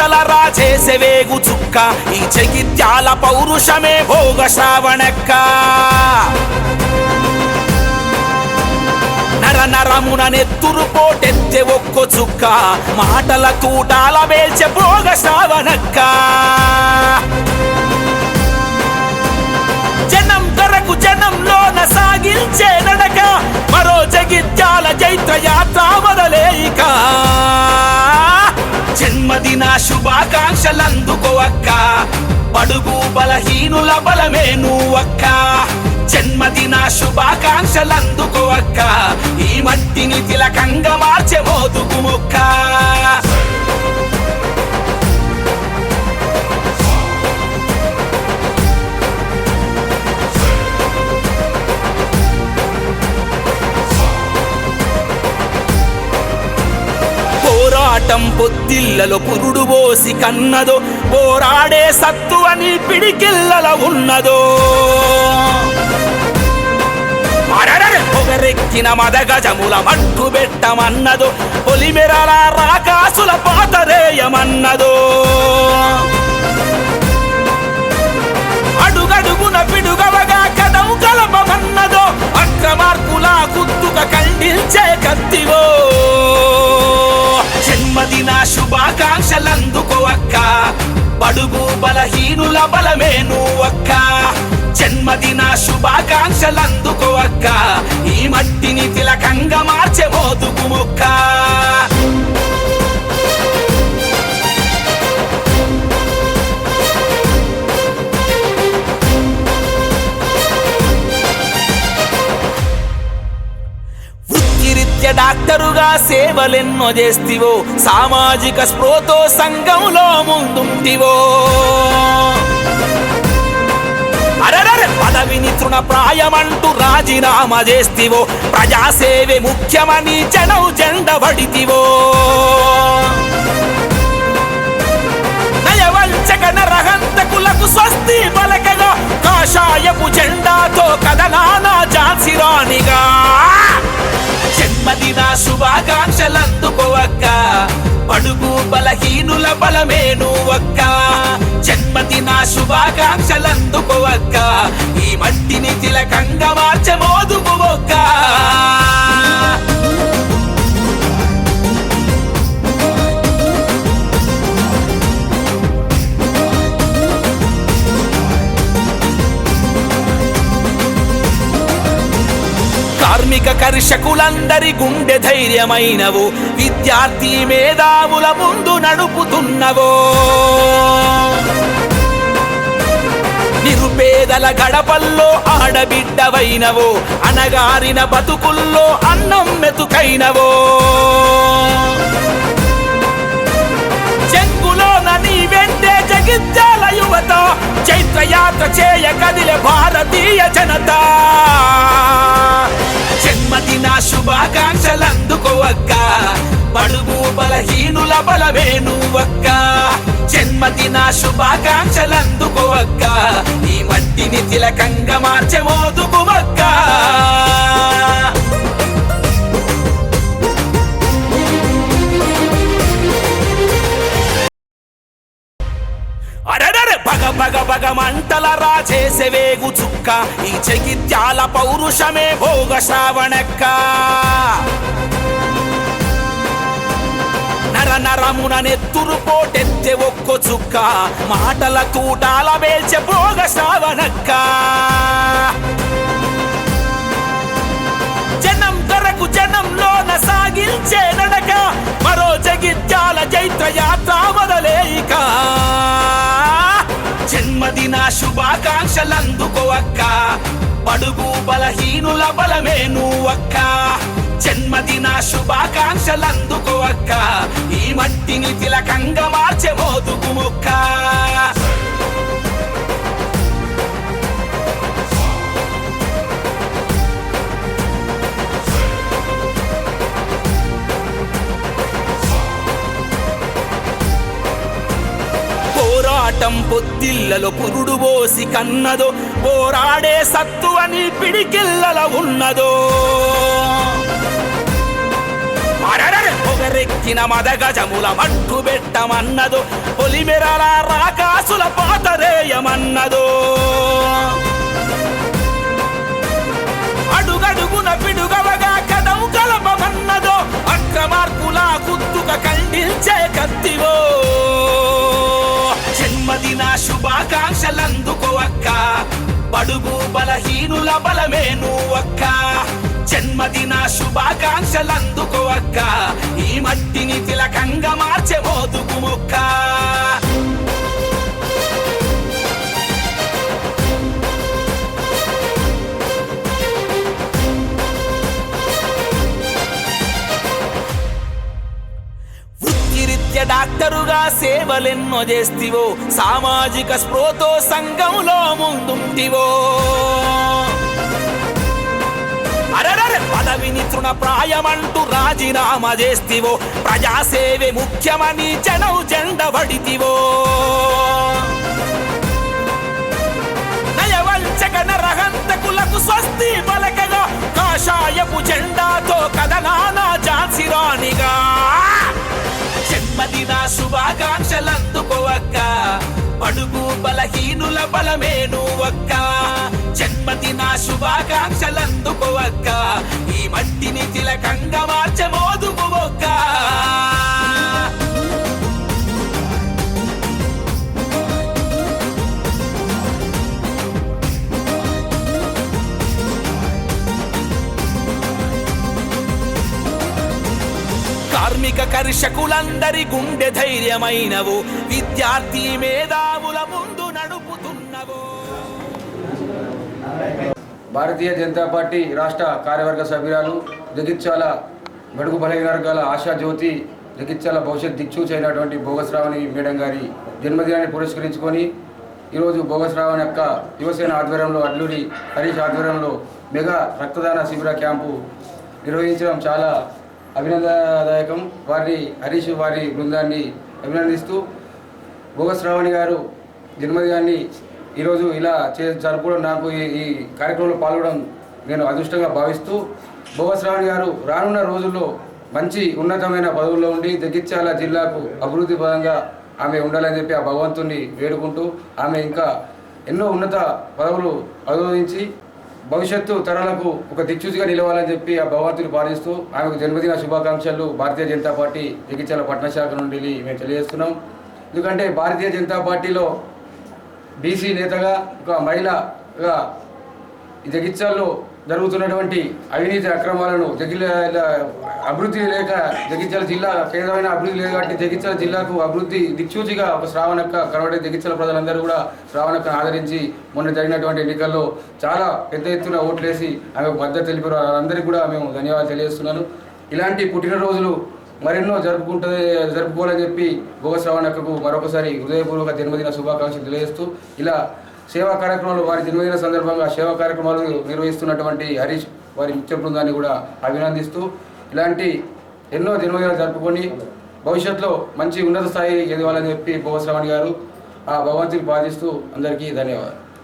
మంటల రాజేసే వేగు చుక్క. ఈ జగిత్యాల పౌరుషమే భోగ శ్రావణక్క. నర నరమున నెత్తురు పోటెత్తే ఒక్కో చుక్క. మాటల తూటాల వేల్చే భోగ శ్రావణక్క. జనం కొరకు జనంలోన సాగిల్చ శుభాకాంక్షలందుకో అక్క బడుగు బలహీనుల బలమే నువ్వక్క. జన్మదిన శుభాకాంక్షలందుకో అక్క ఈ మట్టిని తిలకంగా మార్చే మోదుకు మొక్క. పోరాటం పొత్తిళ్ళలో పురుడు పోసి కన్నదో పోరాడే సత్తు అని పిడికిల్లల ఉన్నదో. అరెరెరె! పొగరెక్కిన మదగజముల మట్టు పెట్టమన్నదో పొలిమెరల రాకాసుల పాతరేయమన్నదో అడుగడుగున పిడుగవగా కదం కలపమన్నదో అక్రమార్కులా కుత్తుక కండిల్చే కత్తివో. జన్మదిన శుభాకాంక్షలందుకో అక్క. బడుగు బలహీనుల బలమేను అక్క. జన్మదిన శుభాకాంక్షలందుకో అక్క. ఈ మట్టిని తిలకంగా మార్చే మోదుకు మొక్క. వృత్తిరీత్య సేవలెన్నో చేస్తివో సామాజిక స్పృహతో సంఘంలో ముందుంటివో. అరరర పదవిని తృణప్రాయమంటూ రాజీనామా చేస్తివో ప్రజాసేవే ముఖ్యమని జనం జెండబడితివో నయవంచక నరహంతకులకు స్వస్తి పలకగా కాషాయపు జెండాతో కథ పడుగు బలహీనుల బలమే నువ్వక్క జన్మదిన శుభాకాంక్షలందుకోవక్క ఈ మట్టిని తిలకంగా మార్చమోదుకు ఒక్క. కర్షకులందరి గుండె ధైర్యమైనవు. విద్యార్థి మేధావుల ముందు నడుపుతున్నవో. నిరుపేదల గడపల్లో ఆడబిడ్డవైనవో. అనగారిన బతుకుల్లో అన్నం మెతుకైనవో. చైత్రయాత్ర చేయ కదిలే భారతీయ జనత. జన్మదిన శుభాకాంక్షలందుకోవక్క పడుగు బలహీనుల బలమేను ఒక్క జన్మదిన శుభాకాంక్షలందుకోవక్క ఈ మట్టిని తిలకంగా మార్చే అరడర మొక్క అరెరెరె బగ మంటల రాజేసే వేగు చుక్క. ఈ జగిత్యాల పౌరుషమే భోగ శ్రావణక్క. నర నరమున నెత్తురు పోటెత్తే ఒక్క చుక్క. మాటల తూటాల వేల్చే భోగ శ్రావణక్క. జనం దొరకు జనంలోన సాగించే నడక. మరో జగిత్యాల చైత్ర యాత్ర మొదలేయిక జన్మదిన నా శుభాకాంక్షలందుకోవక్క. బడుగు బలహీనుల బలమే నువ్వక్క. జన్మదిన శుభాకాంక్షలందుకో అక్క ఈ మట్టిని తిలకంగా మార్చే మోదుకు మొక్క. పోరాటం పొత్తిళ్ళలో పురుడు పోసి కన్నదో పోరాడే సత్తు అని పిడికిల్లల ఉన్నదో అరెరెరె! పొగరెక్కిన మదగజముల మట్టు పెట్టమన్నదో పొలిమెరల రాకాసుల పాతరేయమన్నదో అడుగడుగున పిడుగవగా కదం కలపమన్నదో అక్రమార్కులా కుత్తుక ఖండించే కత్తివో పడుగు అక్క బడుగు బలహీనుల బలమే నువ్వక్క జన్మదిన శుభాకాంక్షలందుకో అక్క ఈ మట్టిని తిలకంగా మార్చే మోదుకు మొక్క డాక్టరుగా సేవలెన్నో చేస్తివో సామాజిక స్పృహతో సంఘంలో ముందుంటివో. అరరరే పదవిని తృణప్రాయమంటూ రాజీనామా చేస్తివో ప్రజాసేవే ముఖ్యమని జనం జెండబడితివో నయవంచక నరహంతకులకు స్వస్తి పలకగా కాషాయపు జెండాతో కథనానా ఝాన్సీ రాణిగా. జన్మదిన శుభాకాంక్షలందుకోవక్క. పడుగు బలహీనుల బలమే నువ్వక్క జన్మదిన శుభాకాంక్షలందుకోవక్క. ఈ మట్టిని తిలకంగా మార్చమోదుకు ఒక్క. కార్మిక కర్షకులందరి గుండె ధైర్యమైనవు. విద్యార్థి మేధావుల ముందు నడుపుతున్నవు. భారతీయ జనతా పార్టీ రాష్ట్ర కార్యవర్గ సభ్యురాలు జగిత్యాల బడుగు బలహీన వర్గాల ఆశా జ్యోతి జగిత్యాల భవిష్యత్ దిక్సూచి అయినటువంటి భోగశ్రావణి మేడం గారి జన్మదినాన్ని పురస్కరించుకొని ఈరోజు భోగశ్రావణి యొక్క యువసేన ఆధ్వర్యంలో అడ్లూరి హరీష్ ఆధ్వర్యంలో మెగా రక్తదాన శిబిర క్యాంపు నిర్వహించడం చాలా అభినందనదాయకం వారిని హరీష్ వారి బృందాన్ని అభినందిస్తూ భోగశ్రావణి గారు జన్మదినాన్ని ఈరోజు ఇలా చే జరుపుకోవడం నాకు ఈ ఈ కార్యక్రమంలో పాల్గొనడం నేను అదృష్టంగా భావిస్తూ భోగశ్రావణి గారు రానున్న రోజుల్లో మంచి ఉన్నతమైన పదవుల్లో ఉండి జగిత్యాల జిల్లాకు అభివృద్ధి పదంగా ఆమె ఉండాలని చెప్పి ఆ భగవంతుని వేడుకుంటూ ఆమె ఇంకా ఎన్నో ఉన్నత పదవులు అనుభవించి భవిష్యత్తు తరాలకు ఒక దిక్సూచిగా నిలవాలని చెప్పి ఆ భగవంతుని పాటిస్తూ ఆమెకు జన్మదిన శుభాకాంక్షలు భారతీయ జనతా పార్టీ జగిత్యాల పట్టణ శాఖ నుండి మేము తెలియజేస్తున్నాం. ఎందుకంటే భారతీయ జనతా పార్టీలో బీసీ నేతగా ఒక మహిళగా ఈ జగిత్యాల్లో జరుగుతున్నటువంటి అవినీతి అక్రమాలను జగిల అభివృద్ధి లేక జగిత్యాల జిల్లా కేంద్రమైన అభివృద్ధి లేదు కాబట్టి జగిత్యాల జిల్లాకు అభివృద్ధి దిక్సూచిగా ఒక శ్రావణక్క కనబడే జగిత్యాల ప్రజలందరూ కూడా శ్రావణక్కను ఆదరించి మొన్న జరిగినటువంటి ఎన్నికల్లో చాలా పెద్ద ఎత్తున ఓట్లేసి ఆమె మద్దతు తెలిపారు. వాళ్ళందరికీ కూడా మేము ధన్యవాదాలు తెలియజేస్తున్నాను. ఇలాంటి పుట్టినరోజులు మరెన్నో జరుపుకుంటుంది జరుపుకోవాలని చెప్పి భోగ శ్రావణక్కకు మరొకసారి హృదయపూర్వక జన్మదిన శుభాకాంక్షలు తెలియజేస్తూ ఇలా సేవా కార్యక్రమాలు వారి జన్మదిన సందర్భంగా సేవా కార్యక్రమాలు నిర్వహిస్తున్నటువంటి హరీష్ వారి మిత్ర బృందాన్ని కూడా అభినందిస్తూ ఇలాంటి ఎన్నో జన్మదినాలు జరుపుకొని భవిష్యత్తులో మంచి ఉన్నత స్థాయి ఎదవాలని చెప్పి భోగ గారు ఆ భగవంతుని బాధిస్తూ అందరికీ ధన్యవాదాలు.